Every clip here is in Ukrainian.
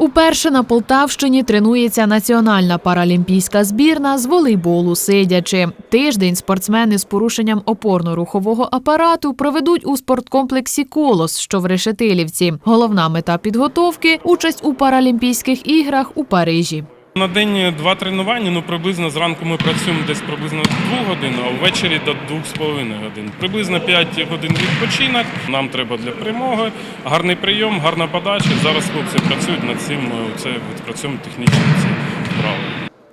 Уперше на Полтавщині тренується національна паралімпійська збірна з волейболу сидячи. Тиждень спортсмени з порушенням опорно-рухового апарату проведуть у спорткомплексі Колос, що в Решетилівці. Головна мета підготовки участь у Паралімпійських іграх у Парижі. На день два тренування. Ну приблизно зранку ми працюємо десь приблизно 2 годин, а ввечері до 2,5 годин. Приблизно 5 годин відпочинок. Нам треба для перемоги. Гарний прийом, гарна подача. Зараз хлопці працюють над цим. Ми Це відпрацюємо технічно ці вправи.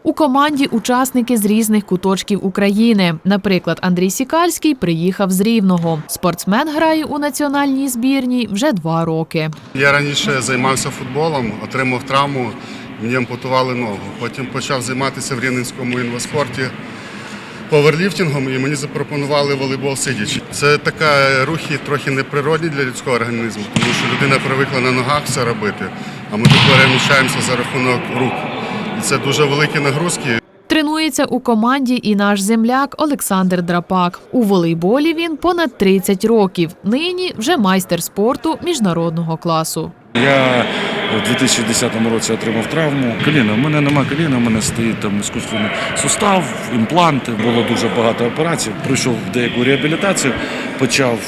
У команді учасники з різних куточків України. Наприклад, Андрій Сікальський приїхав з Рівного. Спортсмен грає у національній збірній вже два роки. Я раніше займався футболом, отримав травму, мені ампутували ногу. Потім почав займатися в Рівненському інваспорті поверліфтингом і мені запропонували волейбол сидячи. Це така рухи трохи неприродні для людського організму, тому що людина привикла на ногах все робити, а ми тут переміщаємося за рахунок рук. І це дуже великі нагрузки. Тренується у команді і наш земляк Олександр Драпак. У волейболі він понад 30 років. Нині вже майстер спорту міжнародного класу. Я у 2010 році отримав травму. Коліна. У мене нема коліна, у мене стоїть там іскусственний сустав, імпланти. Було дуже багато операцій. Пройшов деяку реабілітацію, почав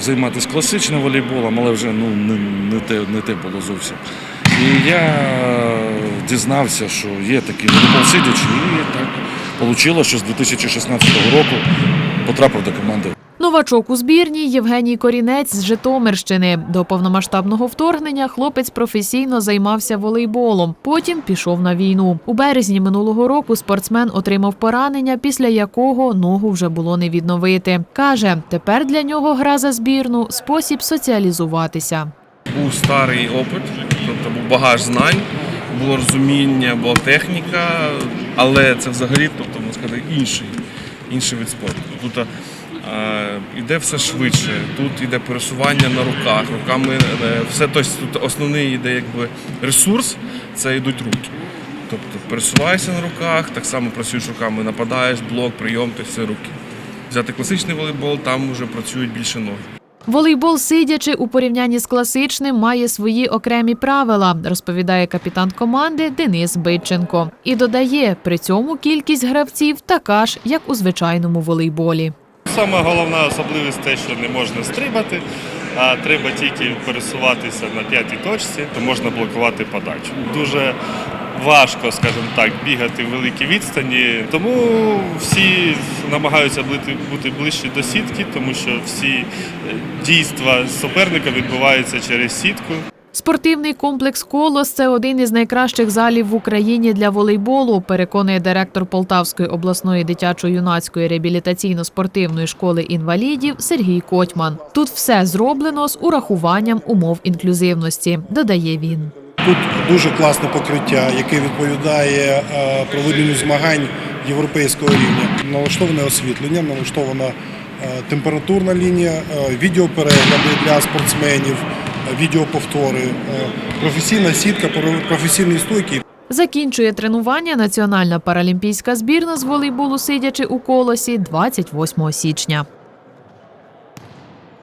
займатися класичним волейболом, але вже ну, не, не, те, не те було зовсім. І я дізнався, що є такий волейбол сидячий, і так вийшло, що з 2016 року потрапив до команди. Новачок у збірній Євгеній Корінець з Житомирщини. До повномасштабного вторгнення хлопець професійно займався волейболом. Потім пішов на війну. У березні минулого року спортсмен отримав поранення, після якого ногу вже було не відновити. Каже, тепер для нього гра за збірну спосіб соціалізуватися. був старий опит, тобто був багаж знань, було розуміння, була техніка, але це взагалі, тобто, можна сказати, інший, інший вид спорту. Тут е, йде все швидше, тут йде пересування на руках, руками е, все тобто, тут основний йде якби ресурс, це йдуть руки. Тобто пересуваєшся на руках, так само працюєш руками, нападаєш, блок, прийом, то все руки. Взяти класичний волейбол, там вже працюють більше ноги. Волейбол сидячи у порівнянні з класичним має свої окремі правила, розповідає капітан команди Денис Биченко. І додає, при цьому кількість гравців така ж, як у звичайному волейболі. Саме головна особливість те, що не можна стрибати, а треба тільки пересуватися на п'ятій точці, то можна блокувати подачу. Дуже важко, скажімо так, бігати в великій відстані. Тому всі намагаються бути, бути ближче до сітки, тому що всі е, дійства суперника відбуваються через сітку. Спортивний комплекс Колос це один із найкращих залів в Україні для волейболу, переконує директор Полтавської обласної дитячо-юнацької реабілітаційно-спортивної школи інвалідів Сергій Котьман. Тут все зроблено з урахуванням умов інклюзивності, додає він. Тут дуже класне покриття, яке відповідає е, проведенню змагань європейського рівня. Налаштоване освітлення, налаштована е, температурна лінія, е, відеоперегляди для спортсменів, відеоповтори, е, професійна сітка, професійні стойки. Закінчує тренування національна паралімпійська збірна з волейболу сидячи у колосі 28 січня.